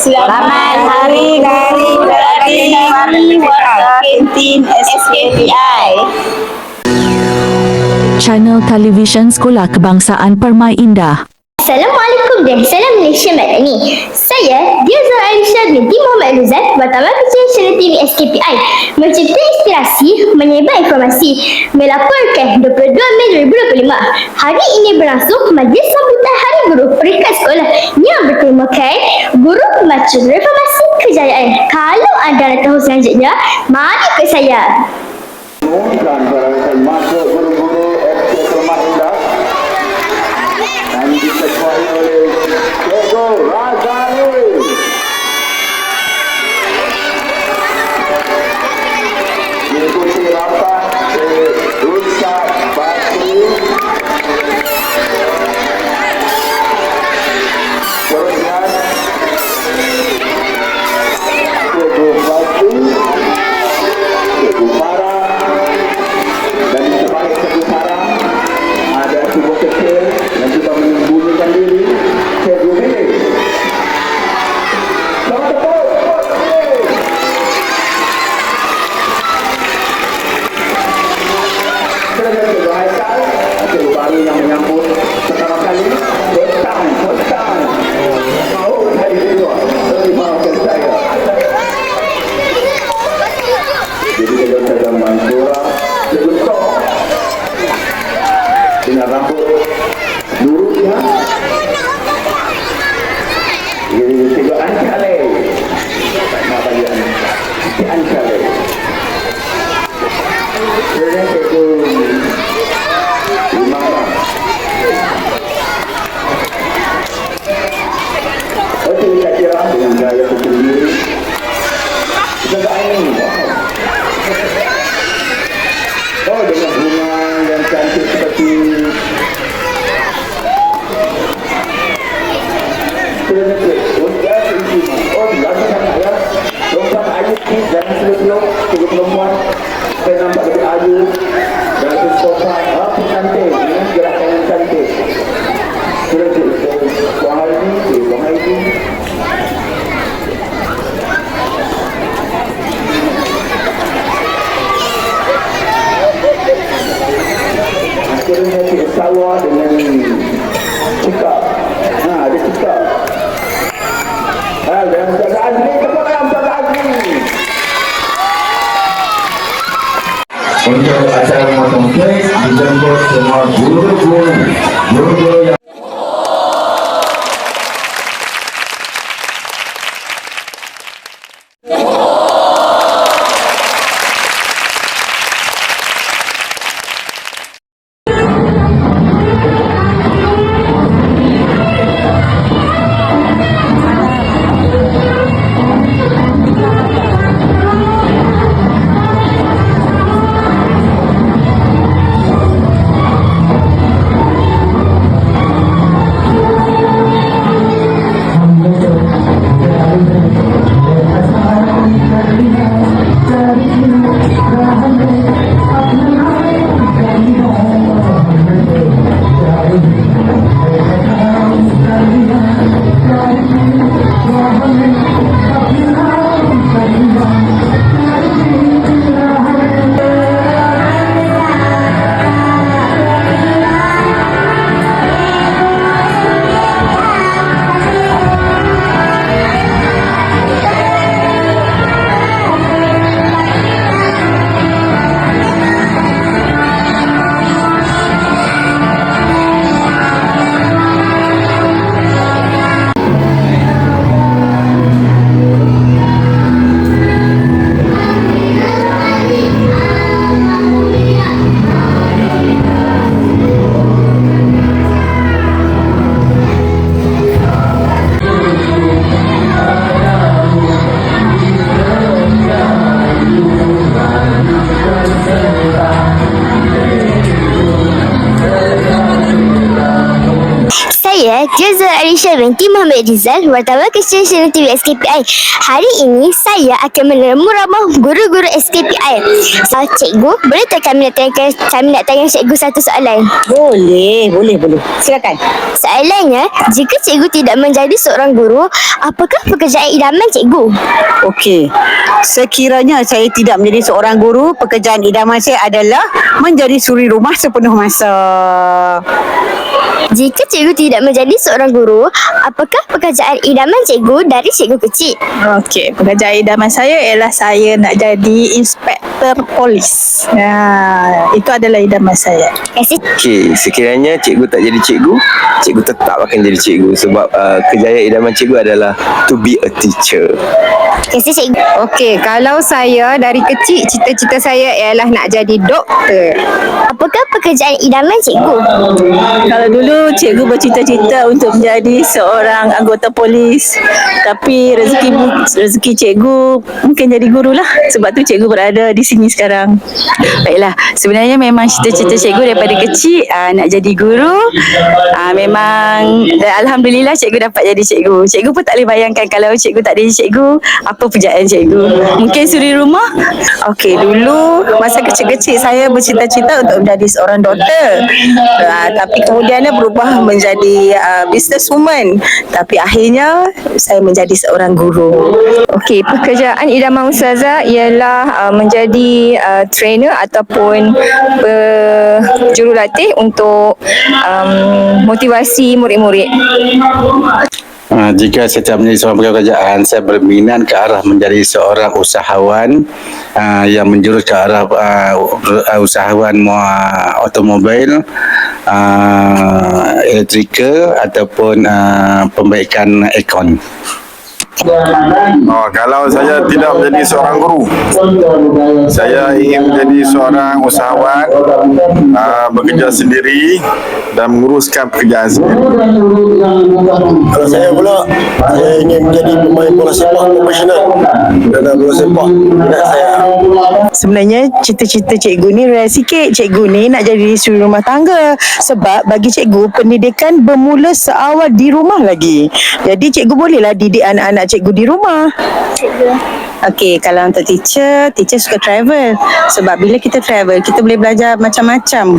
Selamat Hari Dari Warga Kentin SKPI. Channel Television Sekolah Kebangsaan Permai Indah. Assalamualaikum dan salam Malaysia Madani. Saya Dioza Aisyah binti Muhammad Luzan, Wartawan Kecil Channel TV SKPI. Mencipta inspirasi, menyebar informasi, melaporkan 22 Mei 2025. Hari ini berlangsung majlis sambutan Hari Guru Peringkat Sekolah yang bertemakan Guru Pemacun Reformasi Kejayaan. Kalau anda nak tahu selanjutnya, mari ikut saya. perayaan masuk guru-guru Tuan Haidi Tuan Haidi akhirnya Cik Sawa dengan Cekap ha, ada Cekap ha, dan Ustaz Azri tepuk tangan Ustaz Azri untuk acara memotong kek dijemput semua guru-guru. Guru-guru yang Malaysia binti Muhammad Rizal, wartawan Channel TV SKPI. Hari ini saya akan menemu ramah guru-guru SKPI. So, cikgu, boleh tak kami nak tanya, kami nak tanya cikgu satu soalan? Boleh, boleh, boleh. Silakan. Soalannya, jika cikgu tidak menjadi seorang guru, apakah pekerjaan idaman cikgu? Okey. Sekiranya saya tidak menjadi seorang guru, pekerjaan idaman saya adalah menjadi suri rumah sepenuh masa. Jika cikgu tidak menjadi seorang guru, apakah pekerjaan idaman cikgu dari cikgu kecil? Okey, pekerjaan idaman saya ialah saya nak jadi inspektor polis. Ya, itu adalah idaman saya. Okey, sekiranya cikgu tak jadi cikgu, cikgu tetap akan jadi cikgu sebab uh, kejayaan idaman cikgu adalah to be a teacher. Terima kasih cikgu. Okey, kalau saya dari kecil cita-cita saya ialah nak jadi doktor. Apakah pekerjaan idaman cikgu? Kalau dulu cikgu bercita-cita untuk menjadi seorang anggota polis, tapi rezeki bu- rezeki cikgu mungkin jadi guru lah. Sebab tu cikgu berada di sini sekarang. Baiklah, sebenarnya memang cita-cita cikgu daripada kecil aa, nak jadi guru. Aa, memang dan alhamdulillah cikgu dapat jadi cikgu. Cikgu pun tak boleh bayangkan kalau cikgu tak jadi cikgu, apa pekerjaan cikgu. Mungkin suri rumah. Okey, dulu masa kecil-kecil saya bercita-cita untuk menjadi seorang doktor. Uh, tapi kemudiannya berubah menjadi uh, businesswoman. Tapi akhirnya saya menjadi seorang guru. Okey, pekerjaan idaman ustazah ialah uh, menjadi uh, trainer ataupun jurulatih untuk um, motivasi murid-murid. Uh, jika saya tak menjadi seorang pegawai kerajaan, saya berminat ke arah menjadi seorang usahawan uh, yang menjurus ke arah uh, usahawan automobil, uh, elektrikal ataupun uh, pembaikan aircon. Oh, kalau saya tidak menjadi seorang guru, saya ingin menjadi seorang usahawan, uh, bekerja sendiri dan menguruskan pekerjaan sendiri. Kalau saya pula, saya ingin menjadi pemain bola sepak profesional. Dalam bola sepak, minat saya. Sebenarnya cita-cita cikgu ni real sikit. Cikgu ni nak jadi suri rumah tangga. Sebab bagi cikgu pendidikan bermula seawal di rumah lagi. Jadi cikgu bolehlah didik anak-anak cikgu di rumah. Okey, kalau untuk teacher, teacher suka travel. Sebab bila kita travel, kita boleh belajar macam-macam.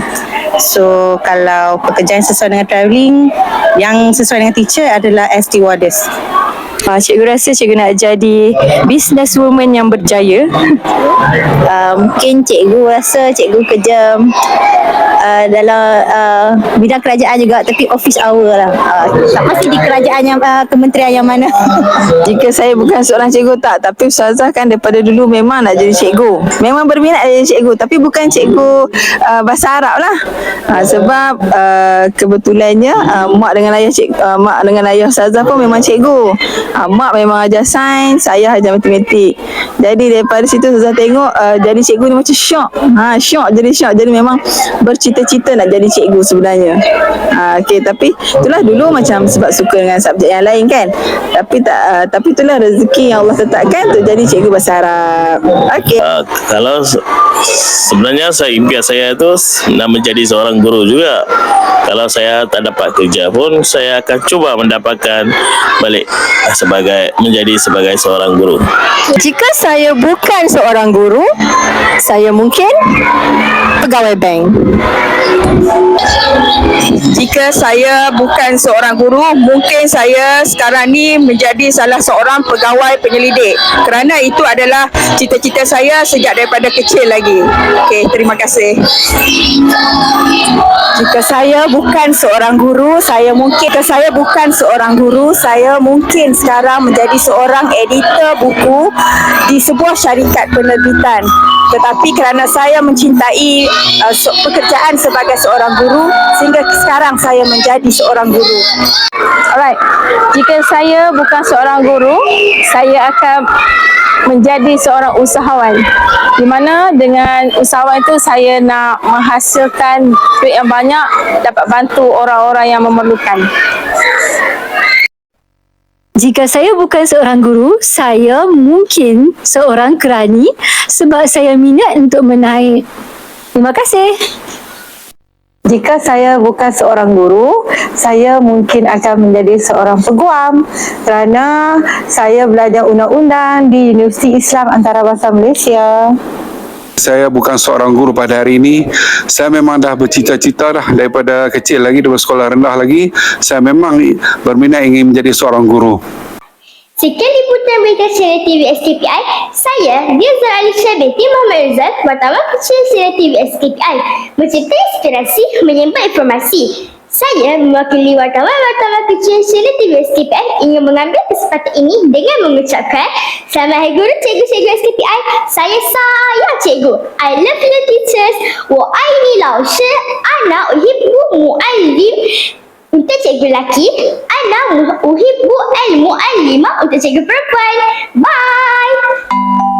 So, kalau pekerjaan sesuai dengan travelling, yang sesuai dengan teacher adalah as stewardess. Uh, cikgu rasa cikgu nak jadi businesswoman yang berjaya. Uh, mungkin cikgu rasa cikgu kerja uh, dalam uh, bidang kerajaan juga tapi office hour lah. Uh, tak pasti di kerajaan yang uh, kementerian yang mana. Jika saya bukan seorang cikgu tak Tapi Ustazah kan daripada dulu memang nak jadi cikgu Memang berminat jadi cikgu Tapi bukan cikgu uh, bahasa Arab lah uh, Sebab uh, kebetulannya uh, Mak dengan ayah cik, uh, Mak dengan ayah Ustazah pun memang cikgu uh, Mak memang ajar sains Ayah ajar matematik Jadi daripada situ Ustazah tengok uh, Jadi cikgu ni macam syok ha, Syok jadi syok Jadi memang bercita-cita nak jadi cikgu sebenarnya uh, Okay tapi itulah dulu macam Sebab suka dengan subjek yang lain kan Tapi tak uh, tapi itulah rezeki yang Allah tetapkan untuk jadi cikgu bahasa Arab. Okey. Uh, kalau se- sebenarnya saya impian saya itu nak menjadi seorang guru juga. Kalau saya tak dapat kerja pun saya akan cuba mendapatkan balik sebagai menjadi sebagai seorang guru. Jika saya bukan seorang guru, saya mungkin pegawai bank. Jika saya bukan seorang guru, mungkin saya sekarang ni menjadi salah seorang pegawai penyelidik. Kerana itu adalah cita-cita saya sejak daripada kecil lagi. Okey, terima kasih. Jika saya bukan seorang guru, saya mungkin jika saya bukan seorang guru, saya mungkin sekarang menjadi seorang editor buku di sebuah syarikat penerbitan. Tetapi kerana saya mencintai uh, pekerjaan sebagai seorang guru sehingga sekarang saya menjadi seorang guru. Alright, jika saya bukan seorang guru, saya akan menjadi seorang usahawan. Di mana dengan usahawan itu saya nak menghasilkan duit yang banyak, dapat bantu orang-orang yang memerlukan. Jika saya bukan seorang guru, saya mungkin seorang kerani sebab saya minat untuk menaik. Terima kasih. Jika saya bukan seorang guru, saya mungkin akan menjadi seorang peguam kerana saya belajar undang-undang di Universiti Islam Antarabangsa Malaysia. Saya bukan seorang guru pada hari ini. Saya memang dah bercita-cita dah daripada kecil lagi, daripada sekolah rendah lagi. Saya memang berminat ingin menjadi seorang guru. Sekian liputan berita secara TV SKPI. Saya, Diazar Alisha binti Muhammad Rizal, wartawan kecil secara TV SKPI. Mencipta inspirasi, menyimpan informasi. Saya mewakili wartawan-wartawan kecil Sila TV SKPI ingin mengambil kesempatan ini dengan mengucapkan Selamat Hari Guru Cikgu-Cikgu SKPI. Saya sayang Cikgu. I love you teachers. Wa aini lausya Ana uhibbu mu'alim Untuk Cikgu lelaki. Ana uhibbu al-mu'alimah Untuk Cikgu perempuan. Bye.